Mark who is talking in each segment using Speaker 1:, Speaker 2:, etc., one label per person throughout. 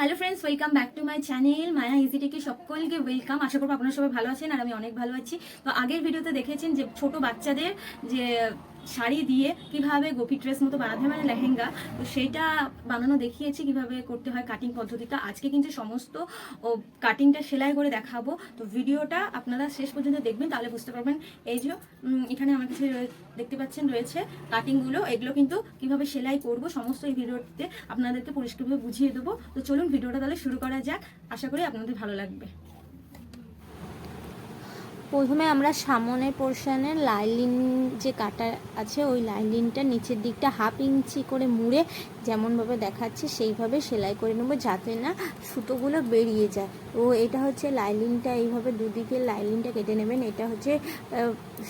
Speaker 1: Hello friends welcome back to my channel Maya easy টেকে সকলকে welcome আশা করব আপনারা সবাই ভালো আছেন আর আমি অনেক ভালো আছি। তো আগের ভিডিওতে দেখেছেন যে ছোট বাচ্চাদের যে শাড়ি দিয়ে কীভাবে গোপি ড্রেস মতো বানাতে মানে লেহেঙ্গা, তো সেইটা বানানো দেখিয়েছি কীভাবে করতে হয় কাটিং পদ্ধতিটা। আজকে কিন্তু সমস্ত, ও কাটিংটা সেলাই করে দেখাবো। তো ভিডিওটা আপনারা শেষ পর্যন্ত দেখবেন, তাহলে বুঝতে পারবেন। এই যে এখানে আমার কাছে দেখতে পাচ্ছেন রয়েছে কাটিংগুলো এগুলো কিন্তু কীভাবে সেলাই করব, সমস্ত এই ভিডিওতে আপনাদেরকে পরিষ্কারভাবে বুঝিয়ে দেবো। তো চলুন ভিডিওটা তাহলে শুরু করা যাক। আশা করি আপনাদের ভালো লাগবে।
Speaker 2: প্রথমে আমরা সামনের পোর্শনের লাইলিন যে কাটা আছে, ওই লাইলিনটা নিচের দিকটা হাফ ইঞ্চি করে মুড়ে যেমনভাবে দেখাচ্ছে, সেইভাবে সেলাই করে নেব যাতে না সুতোগুলো বেরিয়ে যায়। ও এটা হচ্ছে লাইলিনটা এইভাবে দুদিকে লাইলিনটা কেটে নেবেন। এটা হচ্ছে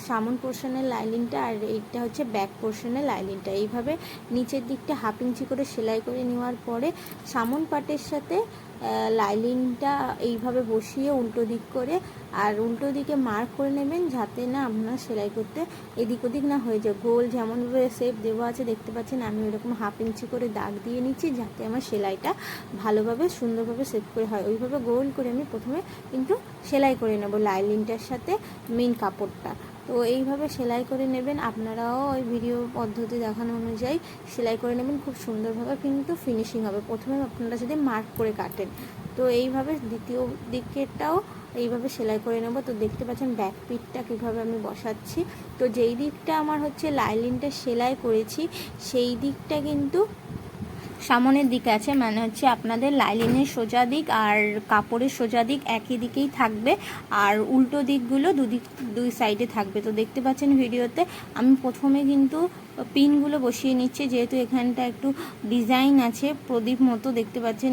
Speaker 2: সামন পোর্শনের লাইলিনটা আর এইটা হচ্ছে ব্যাক পোর্শনের লাইলিনটা এইভাবে নিচের দিকটা হাফ ইঞ্চি করে সেলাই করে নেওয়ার পরে সামন পাটের সাথে লাইলিনটা এইভাবে বসিয়ে উল্টো দিক করে আর উল্টো দিকে মার্ক করে নেবেন যাতে না আপনার সেলাই করতে এদিক ওদিক না হয়ে যায়। গোল যেমনভাবে শেপ দেওয়া আছে দেখতে পাচ্ছেন আমি এরকম হাফ ইঞ্চি করে দাগ দিয়ে নিচ্ছি যাতে আমার সেলাইটা ভালোভাবে সুন্দরভাবে সেট করে হয়। ওইভাবে গোল করে আমি প্রথমে কিন্তু সেলাই করে নেব লাইলিনটার সাথে মেন কাপড়টা। তো এইভাবে সেলাই করে নেবেন। আপনারাও ওই ভিডিও পদ্ধতি দেখানো অনুযায়ী সেলাই করে নেবেন। খুব সুন্দরভাবে কিন্তু ফিনিশিং হবে। প্রথমে আপনারা যদি মার্ক করে কাটেন, তো এইভাবে দ্বিতীয় দিকেরটাও এইভাবে সেলাই করে নেব। তো দেখতে পাচ্ছেন ব্যাক পিটটা কীভাবে আমি বসাচ্ছি। তো যেই দিকটা আমার হচ্ছে লাইলিনটা সেলাই করেছি, সেই দিকটা কিন্তু সামনের দিকে আছে মানে হচ্ছে আপনাদের লাইলিনের সোজা দিক আর কাপড়ের সোজা দিক একই দিকেই থাকবে আর উল্টো দিকগুলো দুদিক, দুই সাইডে থাকবে। তো দেখতে পাচ্ছেন ভিডিওতে, আমি প্রথমে কিন্তু পিনগুলো বসিয়ে নিচ্ছি, যেহেতু এখানটা একটু ডিজাইন আছে, প্রদীপ মতো দেখতে পাচ্ছেন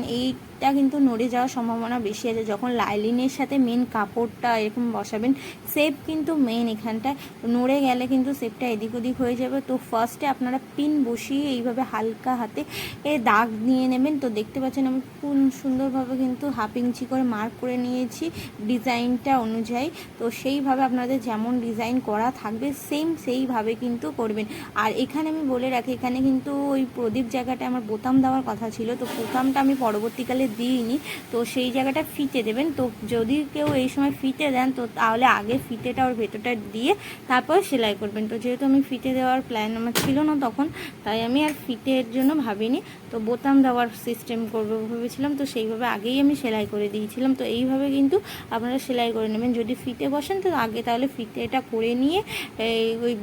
Speaker 2: এইটা কিন্তু নড়ে যাওয়ার সম্ভাবনা বেশি আছে। যখন লাইলিনের সাথে মেন কাপড়টা এরকম বসাবেন সেপ কিন্তু মেন এখানটায়। নড়ে গেলে কিন্তু সেপটা এদিক ওদিক হয়ে যাবে। তো ফার্স্টে আপনারা পিন বসিয়ে এইভাবে হালকা হাতে এ দাগ নিয়ে নেবেন। তো দেখতে পাচ্ছেন আমি কোন সুন্দরভাবে কিন্তু হাফ ইঞ্চি করে মার্ক করে নিয়েছি ডিজাইনটা অনুযায়ী। তো সেইভাবে আপনাদের যেমন ডিজাইন করা থাকবে সেম সেইভাবে কিন্তু করবেন। আর এখানে আমি বলে রাখি, এখানে কিন্তু ওই প্রদীপ জায়গাটা আমার বোতাম দেওয়ার কথা ছিল। তো বোতামটা আমি পরবর্তীকালে দিইনি। তো সেই জায়গাটা ফিতে দেবেন। তো যদি কেউ এই সময় ফিতে দেন, তো তাহলে আগে ফিতেটা ওর ভেতরটা দিয়ে তারপর সেলাই করবেন। তো যেহেতু আমি ফিতে দেওয়ার প্ল্যান আমার ছিল না তখন, তাই আমি আর ফিতের জন্য ভাবিনি। তো বোতাম দেওয়ার সিস্টেম করব ভেবেছিলাম, তো সেইভাবে আগেই আমি সেলাই করে দিয়েছিলাম। তো এইভাবে কিন্তু আপনারা সেলাই করে নেবেন। যদি ফিতে বসেন, তো আগে তাহলে ফিতেটা করে নিয়ে ওই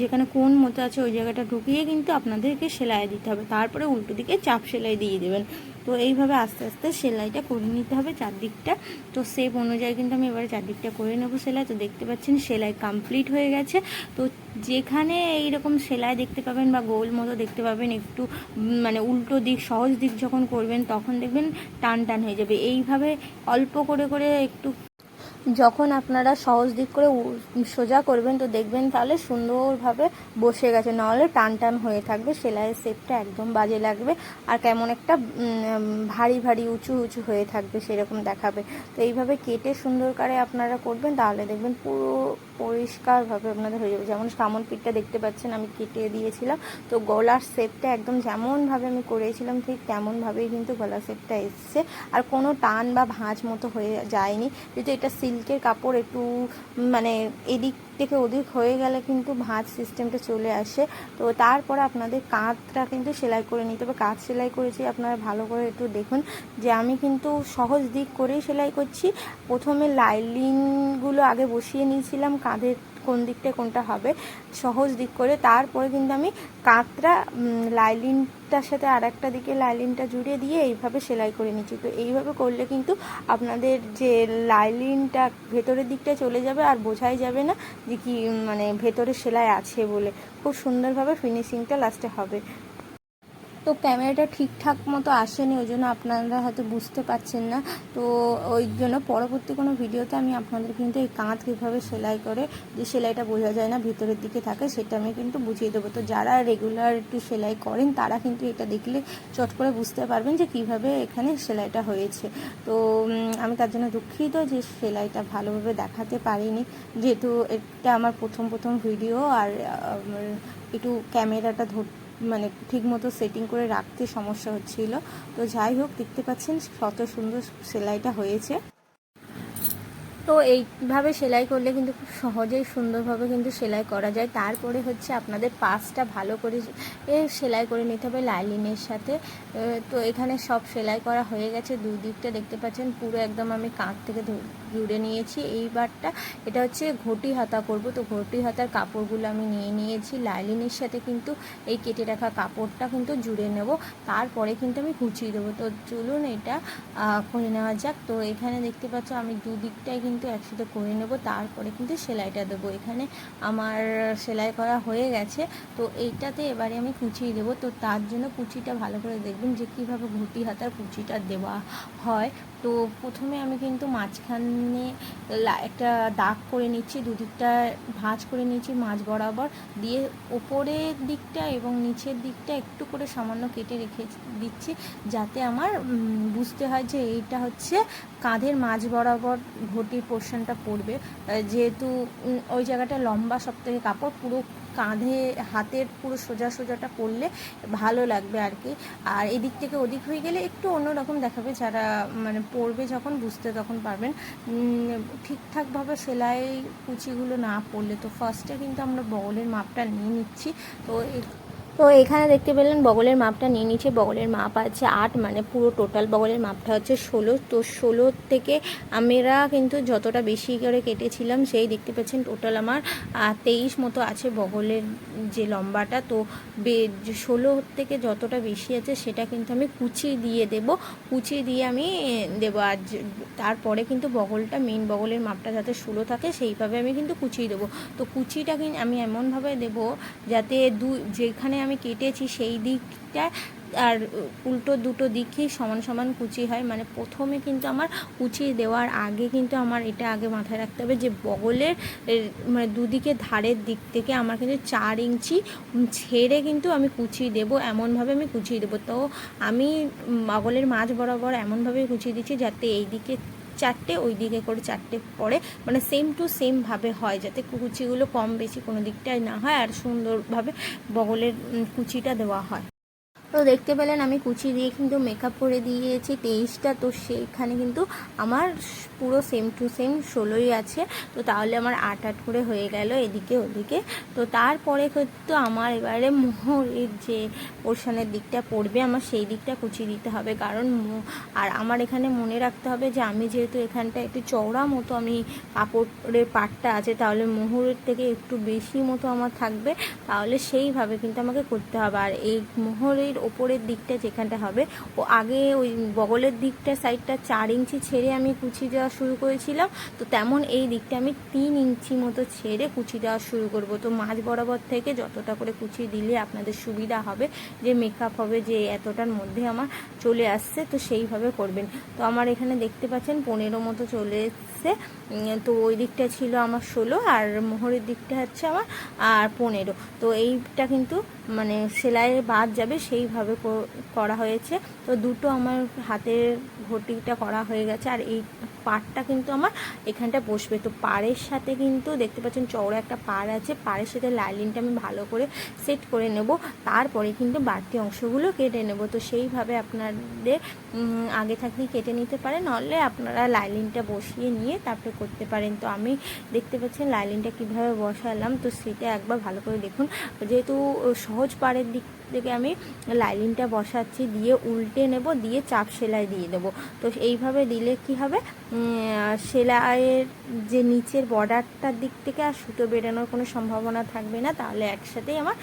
Speaker 2: যেখানে কোন মতো আছে ওই জায়গাটা ঢুকিয়ে কিন্তু আপনাদেরকে সেলাই দিতে হবে। তারপরে উল্টো দিকে চাপ সেলাই দিয়ে দেবেন। তো এইভাবে আস্তে আস্তে সেলাইটা করে নিতে হবে চারদিকটা। তো সেপ অনুযায়ী কিন্তু আমি এবারে চারদিকটা করে নেব সেলাই। তো দেখতে পাচ্ছেন সেলাই কমপ্লিট হয়ে গেছে। তো যেখানে এইরকম সেলাই দেখতে পাবেন বা গোল মতো দেখতে পাবেন, একটু মানে উল্টো দিক, সহজ দিক যখন করবেন, তখন দেখবেন টান টান হয়ে যাবে। এইভাবে অল্প করে করে একটু যখন আপনারা সহজ দিক করে সোজা করবেন, তো দেখবেন তাহলে সুন্দরভাবে বসে গেছে। নাহলে টান টান হয়ে থাকবে, সেলাইয়ের সেপটা একদম বাজে লাগবে আর কেমন একটা ভারী ভারী উঁচু উঁচু হয়ে থাকবে, সেরকম দেখাবে। তো এইভাবে কেটে সুন্দর করে আপনারা করবেন, তাহলে দেখবেন পুরো পরিষ্কারভাবে আপনাদের হয়ে যাবে। যেমন সামন পিঠটা দেখতে পাচ্ছেন, আমি কেটে দিয়েছিলাম। তো গলার শেপটা একদম যেমনভাবে আমি করেছিলাম, ঠিক তেমনভাবেই কিন্তু গলার শেপটা এসছে। আর কোনো টান বা ভাঁজ মতো হয়ে যায়নি। যেহেতু এটা সিল্কের কাপড়, একটু মানে এদিক থেকে অধিক হয়ে গেলে কিন্তু ভাঁজ সিস্টেমটা চলে আসে। তো তারপর আপনাদের কাঁধটা কিন্তু সেলাই করে নিতে হবে। কাঁধ সেলাই করেছি, আপনারা ভালো করে একটু দেখুন যে আমি কিন্তু সহজ দিক করেই সেলাই করছি। প্রথমে লাইলিংগুলো আগে বসিয়ে নিয়েছিলাম কাঁধের কোন দিকটা কোনটা হবে, সহজ দিক করে। তারপরে কিন্তু আমি কাঁকড়া লাইলিনটার সাথে আর একটা দিকে লাইলিনটা জুড়ে দিয়ে এইভাবে সেলাই করে নিচ্ছি। তো এইভাবে করলে কিন্তু আপনাদের যে লাইলিনটা ভেতরের দিকটা চলে যাবে আর বোঝাই যাবে না যে কি মানে ভেতরে সেলাই আছে বলে। খুব সুন্দরভাবে ফিনিশিংটা লাস্টে হবে। তো ক্যামেরাটা ঠিকঠাক মতো আসেনি, ওই জন্য আপনারা হয়তো বুঝতে পারছেন না। তো ওই জন্য পরবর্তী কোনো ভিডিওতে আমি আপনাদের কিন্তু এই কাঁধ কীভাবে সেলাই করে যে সেলাইটা বোঝা যায় না, ভিতরের দিকে থাকে, সেটা আমি কিন্তু বুঝিয়ে দেবো। তো যারা রেগুলার একটু সেলাই করেন, তারা কিন্তু এটা দেখলে চট করে বুঝতে পারবেন যে কীভাবে এখানে সেলাইটা হয়েছে। তো আমি তার জন্য দুঃখিত যে সেলাইটা ভালোভাবে দেখাতে পারিনি। যেহেতু এটা আমার প্রথম প্রথম ভিডিও আর একটু ক্যামেরাটা ধর মানে ঠিক মতো সেটিং করে রাখতে সমস্যা হচ্ছিল। তো যাই হোক, দেখতে পাচ্ছেন কত সুন্দর সেলাইটা হয়েছে। তো এইভাবে সেলাই করলে কিন্তু খুব সহজেই সুন্দরভাবে কিন্তু সেলাই করা যায়। তারপরে হচ্ছে আপনাদের পাশটা ভালো করে এ সেলাই করে নিতে হবে লাইলিনের সাথে। তো এখানে সব সেলাই করা হয়ে গেছে। দুই দিকটা দেখতে পাচ্ছেন, পুরো একদম আমি কাঁধ থেকে জুড়ে নিয়েছি। এইবারটা এটা হচ্ছে ঘটি হাতা করব। তো ঘটি হাতার কাপড়গুলো আমি নিয়ে নিয়েছি। লাইলিনের সাথে কিন্তু এই কেটে রাখা কাপড়টা কিন্তু জুড়ে নেব। তারপরে কিন্তু আমি কুচিয়ে দেবো। তো চলুন এটা করে নেওয়া যাক। তো এখানে দেখতে পাচ্ছ আমি দুদিকটাই কিন্তু একসাথে করে নেব, তারপরে কিন্তু সেলাইটা দেবো। এখানে আমার সেলাই করা হয়ে গেছে, তো এইটাতে এবারে আমি কুচিয়ে দেবো। তো তার জন্য কুচিটা ভালো করে দেখবেন যে কীভাবে ঘুটি হাতার কুচিটা দেওয়া হয়। তো প্রথমে আমি কিন্তু মাঝখানে একটা দাগ করে নিচ্ছি, দুদিকটা ভাঁজ করে নিচ্ছি মাঝ বরাবর। দিয়ে ওপরের দিকটা এবং নিচের দিকটা একটু করে সামান্য কেটে রেখে দিচ্ছি, যাতে আমার বুঝতে হয় যে এইটা হচ্ছে কাঁধের মাঝ বরাবর ঘটির পোর্শনটা পড়বে। যেহেতু ওই জায়গাটা লম্বা সব থেকে কাপড়, পুরো কাঁধে, হাতের পুরো সোজা সোজাটা পরলে ভালো লাগবে আর কি। আর এদিক থেকে ওদিক হয়ে গেলে একটু অন্যরকম দেখাবে যারা মানে পরবে যখন বুঝতে তখন পারবেন। ঠিকঠাকভাবে সেলাই কুচিগুলো না পড়লে তো ফার্স্টে কিন্তু আমরা বগলের মাপটা নিয়ে নিচ্ছি। তো তো এখানে দেখতে পেলেন বগলের মাপটা নিয়ে নিচ্ছে, বগলের মাপ আছে আট মানে পুরো টোটাল বগলের মাপটা হচ্ছে ষোলো। তো ষোলো থেকে আমরা কিন্তু যতটা বেশি করে কেটেছিলাম, সেই দেখতে পাচ্ছেন টোটাল আমার তেইশ মতো আছে বগলের যে লম্বাটা। তো ষোলো থেকে যতটা বেশি আছে সেটা কিন্তু আমি কুচি দিয়ে দেব কুচি দিয়ে আমি দেবো। আর তারপরে কিন্তু বগলটা মেন বগলের মাপটা যাতে ষোলো থাকে, সেইভাবে আমি কিন্তু কুচিয়ে দেবো। তো কুচিটা কিন্তু আমি এমনভাবে দেব যাতে দু যেখানে আমি কেটেছি সেই দিকটা আর উল্টো দুটো দিকই সমান সমান কুচি হয়। মানে প্রথমে কিন্তু আমার কুচি দেওয়ার আগে কিন্তু আমার এটা আগে মাথায় রাখতে হবে যে বগলের মানে দুদিকে ধারের দিক থেকে আমার কিন্তু চার ইঞ্চি ছেড়ে কিন্তু আমি কুচি দেব, এমনভাবে আমি কুচিয়ে দেবো। তো আমি বগলের মাঝ বরাবর এমনভাবে কুচিয়ে দিচ্ছি যাতে এই দিকে চারটে ওই দিকে করে চারটে পড়ে মানে সেম টু সেমভাবে হয় যাতে কুচিগুলো কম বেশি কোনো দিকটায় না হয় আর সুন্দরভাবে বগলের কুচিটা দেওয়া হয়। তো দেখতে পেলেন আমি কুচি দিয়ে কিন্তু মেকআপ করে দিয়েছি। তেইশটা তো সেখানে কিন্তু আমার পুরো সেম টু সেম ষোলোই আছে। তো তাহলে আমার আট আট করে হয়ে গেল এদিকে ওদিকে। তো তারপরে কিন্তু আমার এবারে মোহরের যে পোর্শনের দিকটা পড়বে, আমার সেই দিকটা কুচি দিতে হবে। কারণ আর আমার এখানে মনে রাখতে হবে যে আমি যেহেতু এখানটা একটু চওড়া মতো আমি কাপড়ের পাটটা আছে, তাহলে মোহরের থেকে একটু বেশি মতো আমার থাকবে। তাহলে সেইভাবে কিন্তু আমাকে করতে হবে। আর এই মোহরের ওপরের দিকটা যেখানটা হবে। ও আগে ওই বগলের দিকটা সাইডটা চার ইঞ্চি ছেড়ে আমি কুচি দেওয়া শুরু করেছিলাম। তো তেমন এই দিকটা আমি তিন ইঞ্চি মতো ছেড়ে কুচি দেওয়া শুরু করব। তো মাঝ বরাবর থেকে যতটা করে কুচি দিলে আপনাদের সুবিধা হবে, যে মেকআপ হবে, যে এতটার মধ্যে আমার চলে আসছে, তো সেইভাবে করবেন। তো আমার এখানে দেখতে পাচ্ছেন পনেরো মতো চলে এসছে। তো ওই দিকটা ছিল আমার ষোলো আর মোহরের দিকটা হচ্ছে আমার, আর পনেরো। তো এইটা কিন্তু মানে সেলাইয়ের বাদ যাবে সেইভাবে কো- করা হয়েছে। তো দুটো আমার হাতের ঘটিটা করা হয়ে গেছে। আর এই পাড়টা কিন্তু আমার এখানটা বসবে। তো পাড়ের সাথে কিন্তু দেখতে পাচ্ছেন চওড়া একটা পাড় আছে। পাড়ের সাথে লাইলিনটা আমি ভালো করে সেট করে নেব। তারপরে কিন্তু বাড়তি অংশগুলো কেটে নেব। তো সেইভাবে আপনাদের আগে থাকতেই কেটে নিতে পারেন। নাহলে আপনারা লাইলিনটা বসিয়ে নিয়ে তারপরে করতে পারেন। তো আমি দেখতে পাচ্ছেন লাইলিনটা কীভাবে বসালাম। তো সেটা একবার ভালো করে দেখুন। যেহেতু সহজ পাড়ের দিক থেকে আমি লাইলিনটা বসাচ্ছি, দিয়ে উল্টে নেব, দিয়ে চাপ সেলাই দিয়ে দেবো। তো এইভাবে দিলে কি হবে? সেলাইয়ের যে নিচের বর্ডারটার দিক থেকে আর সুতো বেরানোর কোনো সম্ভাবনা থাকবে না, তাহলে একসাথেই আমার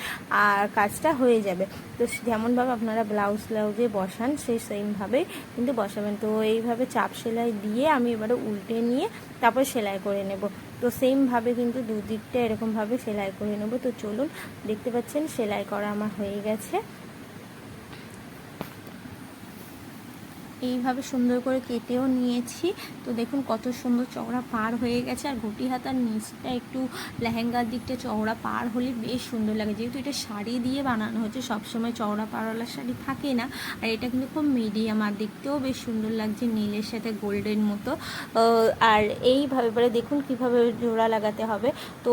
Speaker 2: আর কাজটা হয়ে যাবে। তো যেমনভাবে আপনারা ব্লাউজ ব্লাউজে বসান সেই সেমভাবেই কিন্তু বসাবেন। তো এইভাবে চাপ সেলাই দিয়ে আমি এবারে উল্টে নিয়ে তারপর সেলাই করে নেব। তো সেমভাবে কিন্তু দুদিকটা এরকমভাবে সেলাই করে নেব। তো চলুন, দেখতে পাচ্ছেন সেলাই করা আমার হয়ে গেছে। এইভাবে সুন্দর করে কেটেও নিয়েছি। তো দেখুন কত সুন্দর চওড়া পার হয়ে গেছে। আর ঘটি হাতার নিচটা একটু লেহেঙ্গার দিকটা চওড়া পার হলে বেশ সুন্দর লাগে। যেহেতু এটা শাড়ি দিয়ে বানানো হচ্ছে, সবসময় চওড়া পারওয়ালা শাড়ি থাকে না। আর এটা কিন্তু খুব মিডিয়াম আর দেখতেও বেশ সুন্দর লাগছে নীলের সাথে গোল্ডেন মতো। আর এইভাবে এবারে দেখুন কীভাবে জোড়া লাগাতে হবে। তো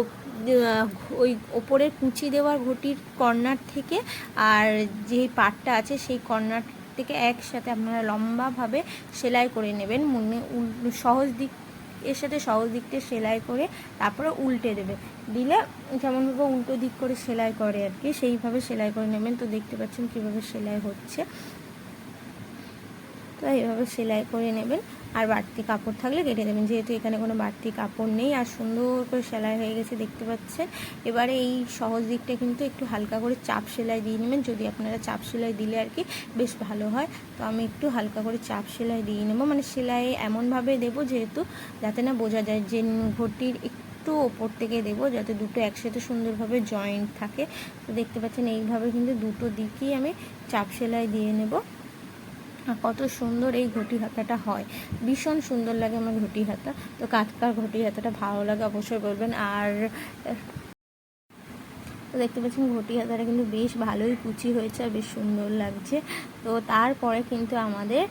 Speaker 2: ওই ওপরের কুচি দেওয়ার ঘটির কর্নার থেকে আর যে পাটটা আছে, সেই কর্নার থেকে একসাথে আপনারা লম্বাভাবে সেলাই করে নেবেন। মনে সহজ দিক, এর সাথে সহজ দিকটা সেলাই করে তারপরে উল্টে দেবে। দিলে যেমনভাবে উল্টো দিক করে সেলাই করে আর কি, সেইভাবে সেলাই করে নেবেন। তো দেখতে পাচ্ছেন কীভাবে সেলাই হচ্ছে। তো এইভাবে সেলাই করে নেবেন। আর বাড়তি কাপড় থাকলে কেটে দেবেন। যেহেতু এখানে কোনো বাড়তি কাপড় নেই আর সুন্দর করে সেলাই হয়ে গেছে, দেখতে পাচ্ছেন। এবারে এই সহজ দিকটা কিন্তু একটু হালকা করে চাপ সেলাই দিয়ে নেবেন। যদি আপনারা চাপ সেলাই দিলে আর কি বেশ ভালো হয়। তো আমি একটু হালকা করে চাপ সেলাই দিয়ে নেব। মানে সেলাই এমনভাবে দেবো যেহেতু যাতে না বোঝা যায় যে ঘটির একটু ওপর থেকে দেবো, যাতে দুটো একসাথে সুন্দরভাবে জয়েন্ট থাকে। তো দেখতে পাচ্ছেন এইভাবে কিন্তু দুটো দিকেই আমি চাপ সেলাই দিয়ে নেব। আর কত সুন্দর এই ঘটি হাতাটা হয়। ভীষণ সুন্দর লাগে আমার ঘটি হাতা তো কাতকার ঘটি হাতাটা ভালো লাগে অবশ্যই বলবেন। আর তো দেখতে পাচ্ছেন ঘটি হাতাটা কিন্তু বেশ ভালোই কুচি হয়েছে আর বেশ সুন্দর লাগছে। তো তারপরে কিন্তু আমাদের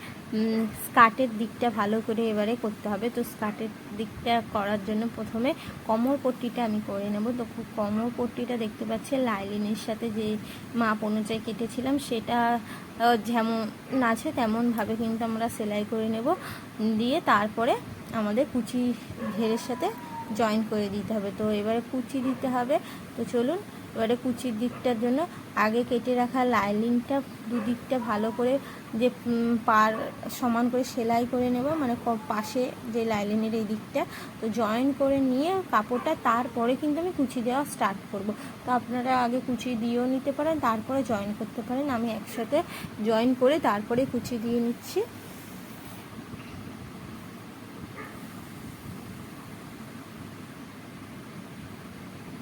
Speaker 2: স্কার্টের দিকটা ভালো করে এবারে করতে হবে। তো স্কার্টের দিকটা করার জন্য প্রথমে কোমর পট্টিটা আমি করে নেব। তো কোমর পট্টিটা দেখতে পাচ্ছেন লাইলিনের সাথে যে মাপ অনুযায়ী কেটেছিলাম সেটা যেমন আছে তেমনভাবে কিন্তু আমরা সেলাই করে নেব। দিয়ে তারপরে আমাদের কুচি ঘেরের সাথে জয়েন করে দিতে হবে। তো এবারে কুচি দিতে হবে। তো চলুন এবারে কুচির দিকটার জন্য আগে কেটে রাখা লাইলিংটা দুদিকটা ভালো করে যে পার সমান করে সেলাই করে নেব মানে পাশে যে লাইলিনের এই দিকটা, তো জয়েন করে নিয়ে কাপড়টা তারপরে কিন্তু আমি কুচি দেওয়া স্টার্ট করব। তো আপনারা আগে কুচি দিয়েও নিতে পারেন, তারপরে জয়েন করতে পারেন। আমি একসাথে জয়েন করে তারপরে কুচি দিয়ে নিচ্ছি।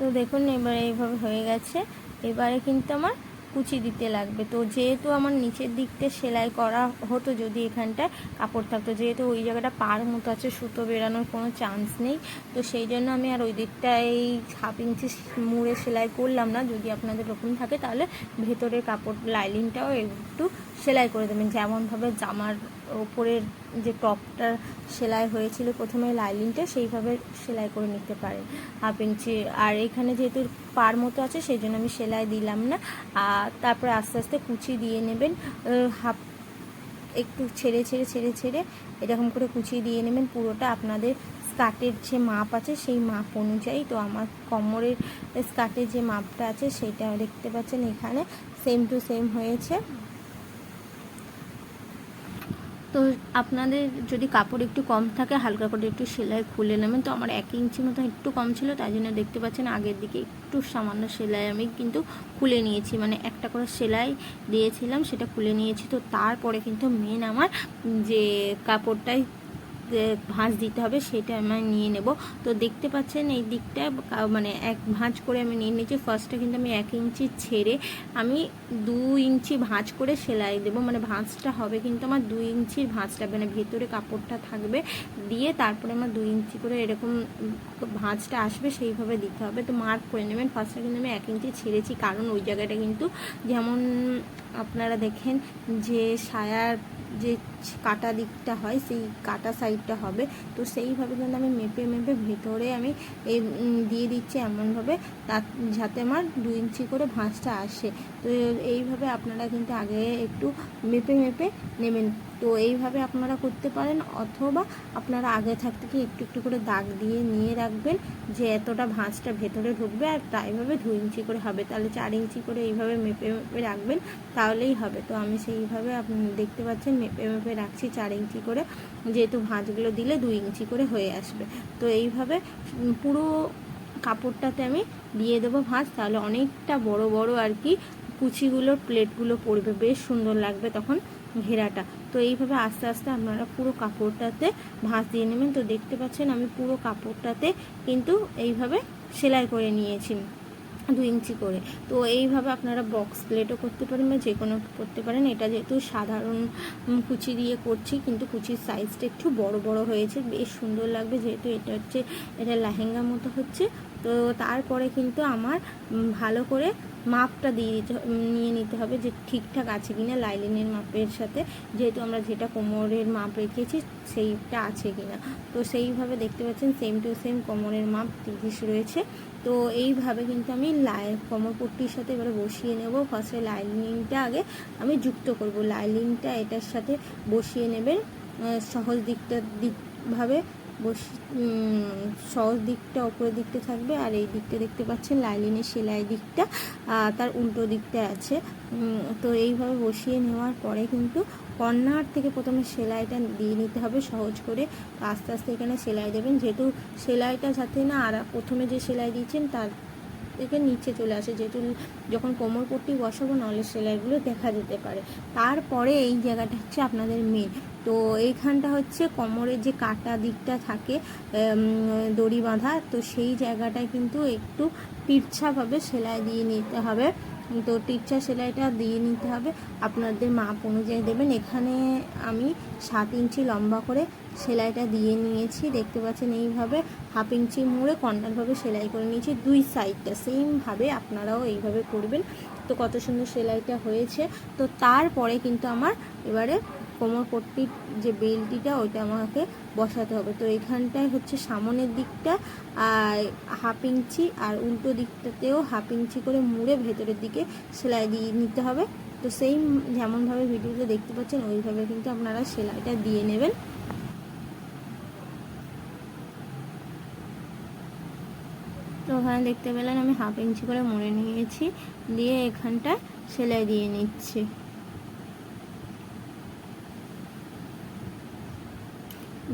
Speaker 2: তো দেখুন, এবারে এইভাবে হয়ে গেছে। এবারে কিন্তু আমার কুচি দিতে লাগবে। তো যেহেতু আমার নিচের দিকটা সেলাই করা হতো, যদি এখানটায় কাপড় থাকতো, যেহেতু ওই জায়গাটা পার মতো আছে, সুতো বেরানোর কোনো চান্স নেই। তো সেই জন্য আমি আর ওই দিকটায় হাফ ইঞ্চি মুড়ে সেলাই করলাম না। যদি আপনাদের ওরকম থাকে, তাহলে ভেতরের কাপড় লাইলিংটাও একটু সেলাই করে দেবেন। যেমনভাবে জামার ওপরের যে টপটা সেলাই হয়েছিল প্রথমে লাইলিংটা সেইভাবে সেলাই করে নিতে পারেন। হাফ ইঞ্চি, আর এখানে যেহেতু পার মতো আছে সেই জন্য আমি সেলাই দিলাম না। আর তারপরে আস্তে আস্তে কুচি দিয়ে নেবেন। হাফ, একটু ছেড়ে ছেড়ে ছেড়ে ছেড়ে এরকম করে কুচি দিয়ে নেবেন। পুরোটা আপনাদের স্কার্টের যে মাপ আছে সেই মাপ অনুযায়ী। তো আমার কোমরের স্কার্টের যে মাপটা আছে সেটা দেখতে পাচ্ছেন এখানে। সেম টু সেম হয়েছে। তো আপনাদের যদি কাপড় একটু কম থাকে, হালকা করে একটু সেলাই খুলে নেবেন। তো আমার এক ইঞ্চি মতো একটু কম ছিল, তাই জন্য দেখতে পাচ্ছেন আগের দিকে একটু সামান্য সেলাই আমি কিন্তু খুলে নিয়েছি। মানে একটা করে সেলাই দিয়েছিলাম, সেটা খুলে নিয়েছি। তো তারপরে কিন্তু মেন আমার যে কাপড়টাই ভাঁজ দিতে হবে সেটা আমি নিয়ে নেব। তো দেখতে পাচ্ছেন এই দিকটা মানে এক ভাঁজ করে আমি নিয়ে নিয়েছি। ফার্স্টে কিন্তু আমি এক ইঞ্চি ছেড়ে আমি দু ইঞ্চি ভাঁজ করে সেলাই দেবো। মানে ভাঁজটা হবে কিন্তু আমার দু ইঞ্চির ভাঁজটা মানে ভেতরে কাপড়টা থাকবে দিয়ে তারপরে আমার দু ইঞ্চি করে এরকম ভাঁজটা আসবে সেইভাবে দিতে হবে। তো মার্ক করে নেবেন। ফার্স্টে কিন্তু আমি এক ইঞ্চি ছেড়েছি। কারণ ওই জায়গাটা কিন্তু যেমন আপনারা দেখেন যে সায়ার যে কাটা দিকটা হয়, সেই কাটা সাইডটা হবে। তো সেইভাবে কিন্তু আমি মেপে মেপে ভেতরে আমি এই দিয়ে দিচ্ছি এমনভাবে তা যাতে আমার দু ইঞ্চি করে ভাঁজটা আসে। তো এইভাবে আপনারা কিন্তু আগে একটু মেপে মেপে নেবেন। তো এইভাবে আপনারা করতে পারেন অথবা আপনারা আগে থাকতে কি একটু একটু করে দাগ দিয়ে নিয়ে রাখবেন যে এতটা ভাঁজটা ভেতরে ঢুকবে আর তাইভাবে দু ইঞ্চি করে হবে। তাহলে চার ইঞ্চি করে এইভাবে মেপে মেপে রাখবেন, তাহলেই হবে। তো আমি সেইভাবে আপনি দেখতে পাচ্ছেন মেপে মেপে রাখছি চার ইঞ্চি করে। যেহেতু ভাঁজগুলো দিলে দুই ইঞ্চি করে হয়ে আসবে। তো এইভাবে পুরো কাপড়টাতে আমি দিয়ে দেবো ভাঁজ। তাহলে অনেকটা বড় বড় আর কি কুচিগুলোর প্লেটগুলো পড়বে। বেশ সুন্দর লাগবে তখন। ঘেরাটা। তো এইভাবে আস্তে আস্তে আপনারা পুরো কাপড়টাতে ভাঁজ দিয়ে নেবেন। তো দেখতে পাচ্ছেন আমি পুরো কাপড়টাতে কিন্তু এইভাবে সেলাই করে নিয়েছি, দু ইঞ্চি করে। তো এইভাবে আপনারা বক্স প্লেটও করতে পারেন বা যে কোনো করতে পারেন। এটা যেহেতু সাধারণ কুচি দিয়ে করছি, কিন্তু কুচির সাইজটা একটু বড় বড় হয়েছে। বেশ সুন্দর লাগবে যেহেতু এটা হচ্ছে, এটা লেহেঙ্গা মতো হচ্ছে। তো তারপরে কিন্তু আমার ভালো করে মাপটা দিয়ে দিতে নিয়ে নিতে হবে যে ঠিকঠাক আছে কিনা লাইলিনের মাপের সাথে। যেহেতু আমরা যেটা কোমরের মাপ রেখেছি, সেইটা আছে কিনা। তো সেইভাবে দেখতে পাচ্ছেন সেম টু সেম কোমরের মাপ তিরিশ রয়েছে। তো এইভাবে কিন্তু আমি লাই, কোমর পট্টির সাথে এবারে বসিয়ে নেব। ফার্স্টে লাইনিংটা আগে আমি যুক্ত করব। লাইনিংটা এটার সাথে বসিয়ে নেবেন সহজ দিকটা দিকভাবে বস সহজ দিকটা, ওপরের দিকটা থাকবে আর এই দিকটা দেখতে পাচ্ছেন, লাইলিনের সেলাই দিকটা তার উল্টো দিকটা আছে। তো এইভাবে বসিয়ে নেওয়ার পরে কিন্তু কর্নার থেকে প্রথমে সেলাইটা দিয়ে নিতে হবে সহজ করে। আস্তে আস্তে এখানে সেলাই দেবেন। যেহেতু সেলাইটা যাতে না আর প্রথমে যে সেলাই দিয়েছেন, তার থেকে নিচে চলে আসে। যেহেতু যখন কোমর পট্টি বসাবো, নাহলে সেলাইগুলো দেখা যেতে পারে। তারপরে এই জায়গাটা হচ্ছে আপনাদের মেন তো এইখানটা হচ্ছে কোমরের যে কাটা দিকটা থাকে দড়ি বাঁধা, তো সেই জায়গাটায় কিন্তু একটু তিরছাভাবে সেলাই দিয়ে নিতে হবে। তো টিরছা সেলাইটা দিয়ে নিতে হবে। আপনাদের মাপ অনুযায়ী দেবেন। এখানে আমি সাত ইঞ্চি লম্বা করে সেলাইটা দিয়ে নিয়েছি। দেখতে পাচ্ছেন এইভাবে হাফ ইঞ্চি মুড়ে কর্নারভাবে সেলাই করে নিয়েছি। দুই সাইডটা সেমভাবে আপনারাও এইভাবে করবেন। তো কত সুন্দর সেলাইটা হয়েছে। তো তারপরে কিন্তু আমার এবারে কোমর পট্টির যে বেল্টিটা, ওইটা আমাকে বসাতে হবে। তো এখানটায় হচ্ছে সামনের দিকটা আর হাফ ইঞ্চি আর উল্টো দিকটাতেও হাফ ইঞ্চি করে মুড়ে ভেতরের দিকে সেলাই দিয়ে নিতে হবে। তো সেই যেমনভাবে ভিডিওতে দেখতে পাচ্ছেন, ওইভাবে কিন্তু আপনারা সেলাইটা দিয়ে নেবেন। তো ওখানে দেখতে পেলেন, আমি হাফ ইঞ্চি করে মুড়ে নিয়েছি, দিয়ে এখানটায় সেলাই দিয়ে নিচ্ছি।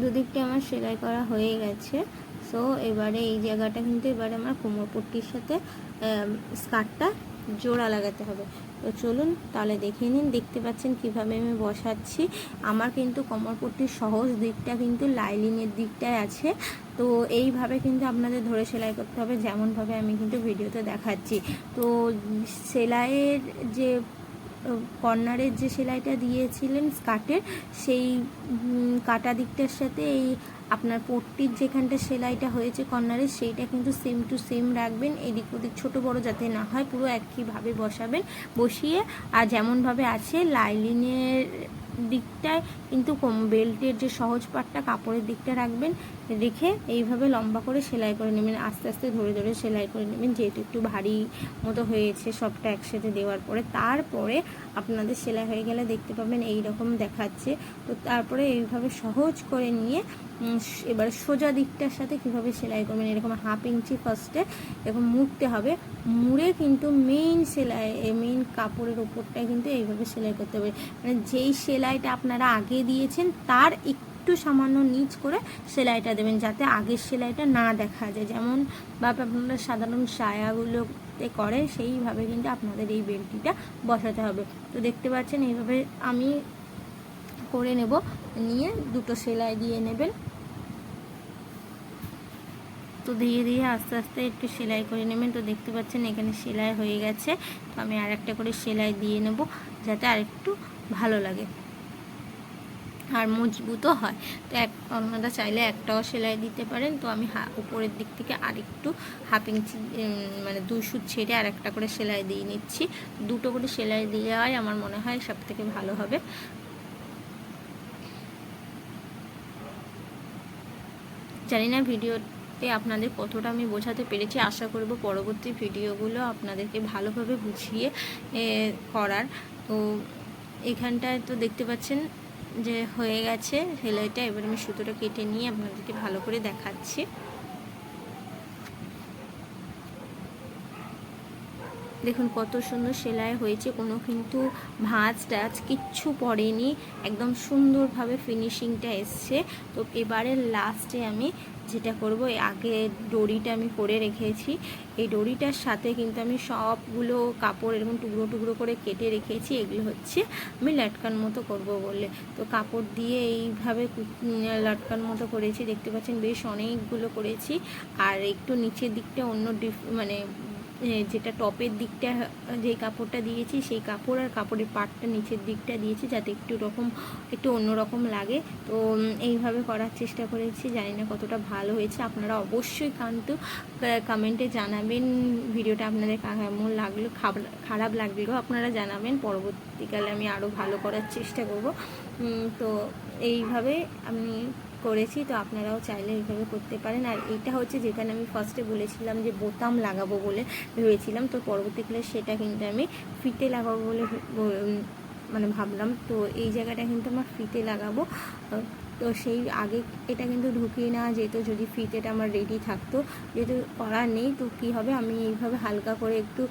Speaker 2: দুদিকটা আমার সেলাই করা হয়ে গেছে। সো এবারে এই জায়গাটা কিন্তু এবারে আমার কোমর পট্টির সাথে স্কার্টটা জোড়া লাগাতে হবে। তো চলুন তাহলে দেখে নিন, দেখতে পাচ্ছেন কীভাবে আমি বসাচ্ছি। আমার কিন্তু কোমর পট্টির সহজ দিকটা কিন্তু লাইলিনের দিকটায় আছে। তো এইভাবে কিন্তু আপনাদের ধরে সেলাই করতে হবে, যেমনভাবে আমি কিন্তু ভিডিওতে দেখাচ্ছি। তো সেলাইয়ের যে কর্নারের যে সেলাইটা দিয়েছিলেন স্কার্টের সেই কাটা দিকটার সাথে এই আপনার পট্টির যেখানটা সেলাইটা হয়েছে কর্নারের, সেইটা কিন্তু সেম টু সেম রাখবেন। এদিক ওদিক ছোট বড় যাতে না হয়, পুরো একইভাবে বসাবেন। বসিয়ে, আর যেমনভাবে আছে লাইলিনের দিকটায় কিন্তু বেল্টের যে সহজ পাটটা, কাপড়ের দিকটা রাখবেন। রেখে এইভাবে লম্বা করে সেলাই করে নেবেন। আস্তে আস্তে ধরে ধরে সেলাই করে নেবেন। যেহেতু একটু ভারী মতো হয়েছে সবটা একসাথে দেওয়ার পরে, তারপরে আপনাদের সেলাই হয়ে গেলে দেখতে পাবেন এই রকম দেখাচ্ছে। তো তারপরে এইভাবে সহজ করে নিয়ে এবার সোজা দিকটার সাথে কীভাবে সেলাই করবেন, এরকম হাফ ইঞ্চি ফার্স্টে এরকম মুড়তে হবে। মুড়ে কিন্তু মেইন সেলাই মেইন কাপড়ের ওপরটায় কিন্তু এইভাবে সেলাই করতে হবে। মানে যেই সেলাইটা আপনারা আগে দিয়েছেন, তার একটু সামান্য নিচ করে সেলাইটা দেবেন যাতে আগের সেলাইটা না দেখা যায়। যেমন ভাবে আপনারা সাধারণ সায়াগুলোতে করে, সেইভাবে কিন্তু আপনাদের এই বেল্টিটা বসাতে হবে। তো দেখতে পাচ্ছেন, এইভাবে আমি করে নেব। নিয়ে দুটো সেলাই দিয়ে নেবেন। তো ধীরে ধীরে আস্তে আস্তে একটু সেলাই করে নেবেন। তো দেখতে পাচ্ছেন, এখানে সেলাই হয়ে গেছে। তো আমি আর একটা করে সেলাই দিয়ে নেব, যাতে আরেকটু ভালো লাগে। আর মজবুতও হয়। তো এক, আপনারা চাইলে একটাও সেলাই দিতে পারেন। তো আমি উপরের দিক থেকে আরেকটু হাফ ইঞ্চি মানে দুই সুত ছেড়ে আর একটা করে সেলাই দিয়ে নিচ্ছি। দুটো করে সেলাই দেওয়াই আমার মনে হয় সব থেকে ভালো হবে। জানি না ভিডিওতে আপনাদের কতটা আমি বোঝাতে পেরেছি। আশা করব পরবর্তী ভিডিওগুলো আপনাদেরকে ভালোভাবে বুঝিয়ে করার। তো এখানটায় তো দেখতে পাচ্ছেন যে হয়ে গেছে সেলাইটা এবার আমি সুতোটা কেটে নিয়ে আপনাদেরকে ভালো করে দেখাচ্ছি। দেখুন কত সুন্দর সেলাই হয়েছে, কোনো কিন্তু ভাঁজ টাজ কিচ্ছু পড়েনি, একদম সুন্দরভাবে ফিনিশিংটা এসছে। তো এবারে লাস্টে আমি যেটা করব আগে ডরিটা আমি করে রেখেছি, এই ডরিটার সাথে কিন্তু আমি সবগুলো কাপড় এরকম টুকরো টুকরো করে কেটে রেখেছি, এগুলো হচ্ছে আমি লাটকান মতো করব বলে। তো কাপড় দিয়ে এইভাবে লাটকান মতো করেছি, দেখতে পাচ্ছেন বেশ অনেকগুলো করেছি, আর একটু নিচের দিকটা অন্য ডিফ মানে যেটা টপের দিকটা, যে কাপড়টা দিয়েছি, সেই কাপড় আর কাপড়ের পাটটা নিচের দিকটা দিয়েছি, যাতে একটু রকম, একটু অন্যরকম লাগে। তো এইভাবে করার চেষ্টা করেছি, জানি না কতটা ভালো হয়েছে। আপনারা অবশ্যই কিন্তু কমেন্টে জানাবেন ভিডিওটা আপনাদের কেমন লাগল খারাপ লাগল আপনারা জানাবেন। পরবর্তীকালে আমি আরও ভালো করার চেষ্টা করব। তো, এইভাবে আমি করেছি, তো আপনারাও চাইলে এইভাবে করতে পারেন। আর এটা হচ্ছে যেখানে আমি ফার্স্টে বলেছিলাম যে বোতাম লাগাবো বলে ভেবেছিলাম, তো পরবর্তীকালে সেটা কিন্তু আমি ফিতে লাগাবো বলে মানে ভাবলাম। তো এই জায়গাটা কিন্তু আমার ফিতে লাগাবো। তো সেই আগে এটা কিন্তু ঢুকিয়ে নেওয়া যেত যদি ফিতেটা আমার রেডি থাকতো। যেহেতু করা নেই, তো কী হবে? আমি এইভাবে হালকা করে একটু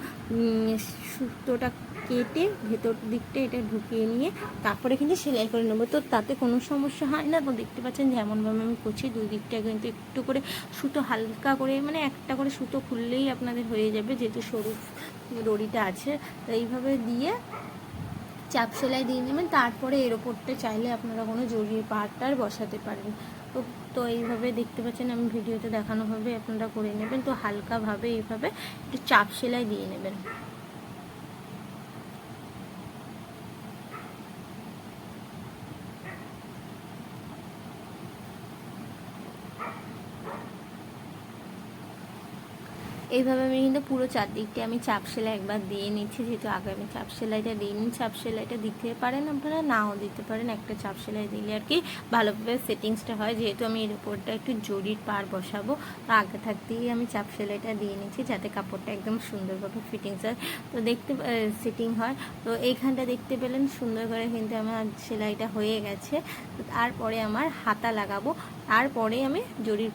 Speaker 2: সুতোটা কেটে ভেতর দিকটা এটা ঢুকিয়ে নিয়ে তারপরে কিন্তু সেলাই করে নেব। তো তাতে কোনো সমস্যা হয় না? তো দেখতে পাচ্ছেন যেমনভাবে আমি করছি, দুই দিকটা কিন্তু একটু করে সুতো হালকা করে মানে একটা করে সুতো খুললেই আপনাদের হয়ে যাবে, যেহেতু সরু দড়িটা আছে। তো এইভাবে দিয়ে চাপ সেলাই দিয়ে নেবেন, তারপরে এর ওপরটা চাইলে আপনারা কোনো জড়িয়ে পাড়টার বসাতে পারেন। তো তো এইভাবে দেখতে পাচ্ছেন আমি ভিডিওতে দেখানোভাবে আপনারা করে নেবেন। তো হালকাভাবে এইভাবে একটু চাপ সেলাই দিয়ে নেবেন। এইভাবে আমি কিন্তু পুরো চারদিকটা আমি চাপ সেলাই একবার দিয়ে নিচ্ছি, যেহেতু আগে আমি চাপ সেলাইটা দিইনি চাপ সেলাইটা দিতে পারেন আপনারা, নাও দিতে পারেন, একটা চাপ সেলাই দিলে আর কি ভালোভাবে সেটিংসটা হয়। যেহেতু আমি এর উপরটা একটু জরির পার বসাবো, তো আগে থাকতেই আমি চাপ সেলাইটা দিয়ে নিচ্ছি, যাতে কাপড়টা একদম সুন্দরভাবে ফিটিংস হয়। তো দেখতে সেটিং হয়। তো এইখানটা দেখতে পেলেন, সুন্দর করে কিন্তু আমার সেলাইটা হয়ে গেছে। তারপরে আমার হাতা লাগাবো। তারপরে আমি জরির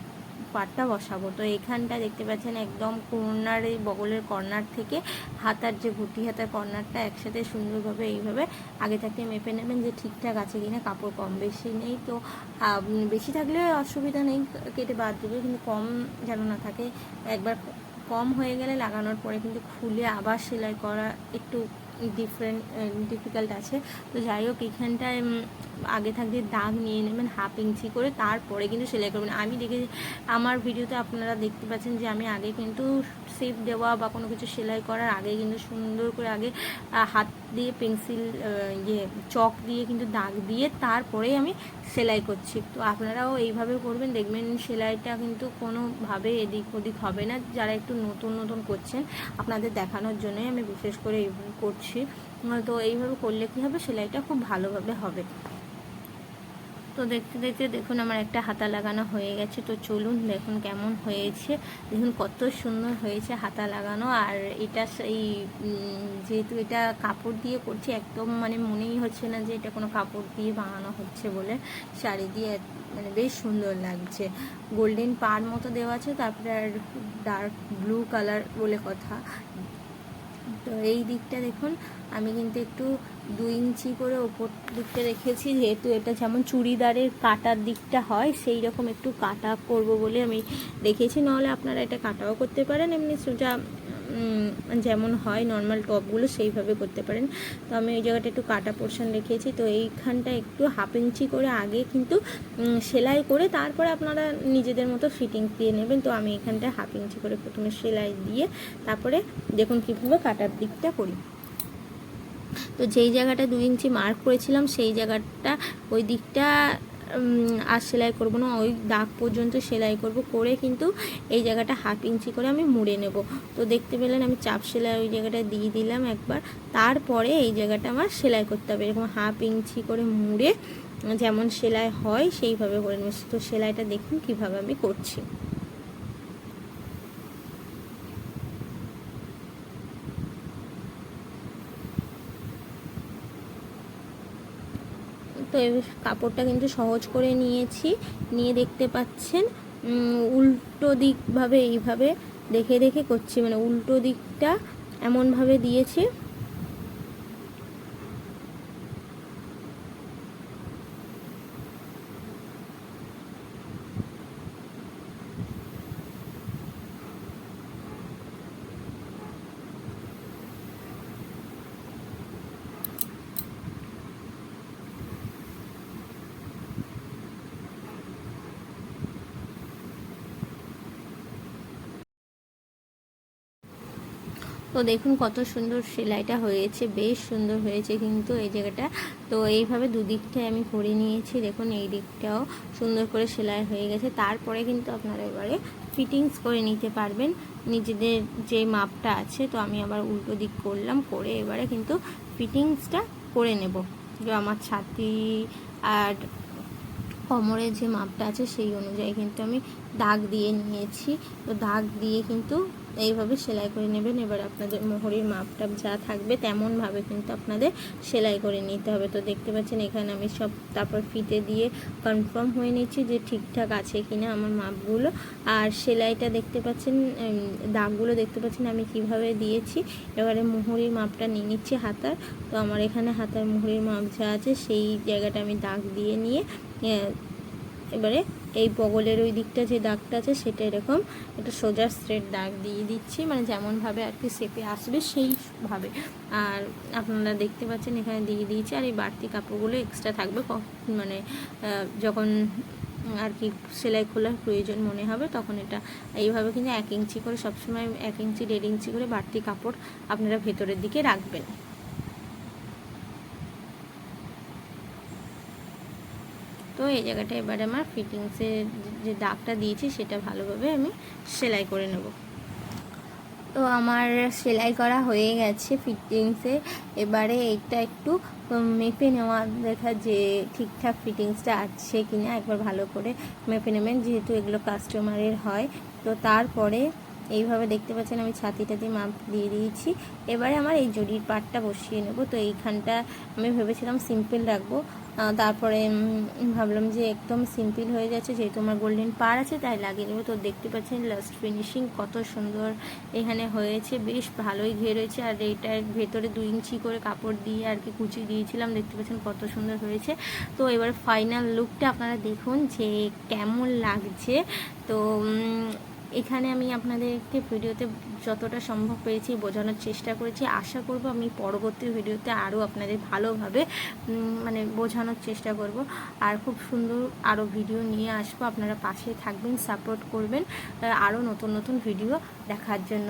Speaker 2: পাটটা বসাবো। তো এখানটা দেখতে পাচ্ছেন একদম কর্নার এই বগলের কর্নার থেকে হাতার যে ঘুটি হাতার কর্নারটা একসাথে সুন্দরভাবে এইভাবে আগে থাকতে মেপে নেবেন যে ঠিকঠাক আছে কিনা, কাপড় কম বেশি নেই। তো বেশি থাকলে অসুবিধা নেই, কেটে বাদ দেবে, কিন্তু কম যেন না থাকে। একবার কম হয়ে গেলে লাগানোর পরে কিন্তু খুলে আবার সেলাই করা একটু ডিফারেন্ট ডিফিকাল্ট আছে। তো যাই হোক, এখানটায় আগে থাকতে দাগ নিয়ে নেবেন, হাফ ইঞ্চি করে, তারপরে কিন্তু সেলাই করবেন। আমি দেখে আমার ভিডিওতে আপনারা দেখতে পাচ্ছেন যে আমি আগে কিন্তু সেপ দেওয়া বা কোনো কিছু সেলাই করার আগে কিন্তু সুন্দর করে আগে হাত দিয়ে পেন্সিল ইয়ে চক দিয়ে কিন্তু দাগ দিয়ে তারপরেই আমি সেলাই করছি। তো আপনারাও এইভাবে করবেন, দেখবেন সেলাইটা কিন্তু কোনোভাবে এদিক ওদিক হবে না। যারা একটু নতুন নতুন করছেন, আপনাদের দেখানোর জন্যই আমি বিশেষ করে করছি। তো এইভাবে করলে কী হবে? সেলাইটা খুব ভালোভাবে হবে। তো দেখতে দেখতে দেখুন আমার একটা হাতা লাগানো হয়ে গেছে। তো চলুন দেখুন কেমন হয়েছে। দেখুন কত সুন্দর হয়েছে হাতা লাগানো। আর এটা সেই যেহেতু এটা কাপড় দিয়ে করছি, একদম মানে মনেই হচ্ছে না যে এটা কোনো কাপড় দিয়ে বানানো হচ্ছে বলে। শাড়ি দিয়ে মানে বেশ সুন্দর লাগছে। গোল্ডেন পার মতো দেওয়া আছে, তারপরে আর ডার্ক ব্লু কালার বলে কথা। তো এই দিকটা দেখুন আমি কিন্তু একটু দুই ইঞ্চি করে ওপর দিকটা রেখেছি, যেহেতু এটা যেমন চুড়িদারের কাটার দিকটা হয় সেই রকম একটু কাটা করব বলে আমি রেখেছি নাহলে আপনারা এটা কাটাও করতে পারেন, এমনি সোজা যেমন হয় নর্মাল টপগুলো সেইভাবে করতে পারেন। তো আমি ওই জায়গাটা একটু কাটা পোর্শন রেখেছি, তো এইখানটা একটু হাফ ইঞ্চি করে আগে কিন্তু সেলাই করে তারপরে আপনারা নিজেদের মতো ফিটিংস দিয়ে নেবেন। তো আমি এখানটা হাফ ইঞ্চি করে প্রথমে সেলাই দিয়ে তারপরে দেখুন কীভাবে কাটার দিকটা করি। তো যেই জায়গাটা দুই ইঞ্চি মার্ক করেছিলাম, সেই জায়গাটা, ওই দিকটা আর সেলাই করব না, ওই দাগ পর্যন্ত সেলাই করব করে কিন্তু এই জায়গাটা হাফ ইঞ্চি করে আমি মুড়ে নেব। তো দেখতে পেলেন আমি চাপ সেলাই ওই জায়গাটা দিয়ে দিলাম একবার, তারপরে এই জায়গাটা আমার সেলাই করতে হবে। এরকম হাফ ইঞ্চি করে মুড়ে যেমন সেলাই হয়, সেইভাবে করে নেব। তো সেলাইটা দেখুন কীভাবে আমি করছি। তো কাপড়টা কিন্তু সহজ করে নিয়েছি। নিয়ে দেখতে পাচ্ছেন উল্টো দিকভাবে এইভাবে দেখে দেখে করছি। মানে উল্টো দিকটা এমনভাবে দিয়েছি তো দেখুন কত সুন্দর সেলাইটা হয়েছে, বেশ সুন্দর হয়েছে কিন্তু এই জায়গাটা। তো এইভাবে দুদিকটাই আমি করে নিয়েছি, দেখুন এই দিকটাও সুন্দর করে সেলাই হয়ে গেছে। তারপরে কিন্তু আপনারা এবারে ফিটিংস করে নিতে পারবেন। নিজেদের যে মাপটা আছে, তো আমি আবার উল্টো দিক করলাম, করে এবারে কিন্তু ফিটিংসটা করে নেব। যে আমার ছাতি আর কোমরের যে মাপটা আছে, সেই অনুযায়ী কিন্তু আমি দাগ দিয়ে নিয়েছি। তো দাগ দিয়ে কিন্তু এইভাবে সেলাই করে নেবেন। এবার আপনাদের মোহরের মাপটা যা থাকবে তেমনভাবে কিন্তু আপনাদের সেলাই করে নিতে হবে। তো দেখতে পাচ্ছেন এখানে আমি সব তারপর ফিতে দিয়ে কনফার্ম হয়ে নিচ্ছি যে ঠিকঠাক আছে কিনা আমার মাপগুলো। আর সেলাইটা দেখতে পাচ্ছেন দাগগুলো দেখতে পাচ্ছেন আমি কীভাবে দিয়েছি। এবারে মোহরির মাপটা নিয়ে নিচ্ছি হাতার। তো আমার এখানে হাতার মোহরির মাপ যা আছে সেই জায়গাটা আমি দাগ দিয়ে নিয়ে এবারে এই বগলের ওই দিকটা যে দাগটা আছে সেটা এরকম একটা সোজা স্ট্রেট দাগ দিয়ে দিচ্ছি মানে যেমনভাবে আর কি শেপে আসবে সেইভাবে। আর আপনারা দেখতে পাচ্ছেন এখানে দিয়ে দিয়েছি, আর এই বাড়তি কাপড়গুলো এক্সট্রা থাকবে। মানে যখন আর কি সেলাই খোলার প্রয়োজন মনে হবে তখন এটা এইভাবে কিন্তু এক ইঞ্চি করে সবসময় এক ইঞ্চি দেড় ইঞ্চি করে বাড়তি কাপড় আপনারা ভেতরের দিকে রাখবেন। তো এই জায়গাটা এবারে আমার ফিটিংসের যে দাগটা দিয়েছি সেটা ভালোভাবে আমি সেলাই করে নেব। তো আমার সেলাই করা হয়ে গেছে ফিটিংসে এবারে এটা একটু মেপে নেওয়া, দেখা যে ঠিকঠাক ফিটিংসটা আছে কি না একবার ভালো করে মেপে নেবেন, যেহেতু এগুলো কাস্টমারের হয়। তো তারপরে এইভাবে দেখতে পাচ্ছেন আমি ছাতিটা দিয়ে মাপ দিয়ে দিয়েছি। এবারে আমার এই জরির পাটটা বসিয়ে নেব। তো এইখানটা আমি ভেবেছিলাম সিম্পল রাখব। তারপরে ভাবলাম যে একদম সিম্পল হয়ে যাচ্ছে, যেহেতু আমার গোল্ডেন পার আছে, তাই লাগিয়ে নেব। তো দেখতে পাচ্ছেন লাস্ট ফিনিশিং কত সুন্দর এখানে হয়েছে, বেশ ভালোই ঘের হয়েছে। আর এইটার ভেতরে দুই ইঞ্চি করে কাপড় দিয়ে আর কি কুচি দিয়েছিলাম, দেখতে পাচ্ছেন কত সুন্দর হয়েছে। তো এবার ফাইনাল লুকটা আপনারা দেখুন যে কেমন লাগছে। তো এখানে আমি আপনাদেরকে ভিডিওতে যতটা সম্ভব পেয়েছি বোঝানোর চেষ্টা করেছি। আশা করব আমি পরবর্তী ভিডিওতে আরও আপনাদের ভালোভাবে মানে বোঝানোর চেষ্টা করব। আর খুব সুন্দর আরও ভিডিও নিয়ে আসব। আপনারা পাশে থাকবেন, সাপোর্ট করবেন। আরও নতুন নতুন ভিডিও দেখার জন্য।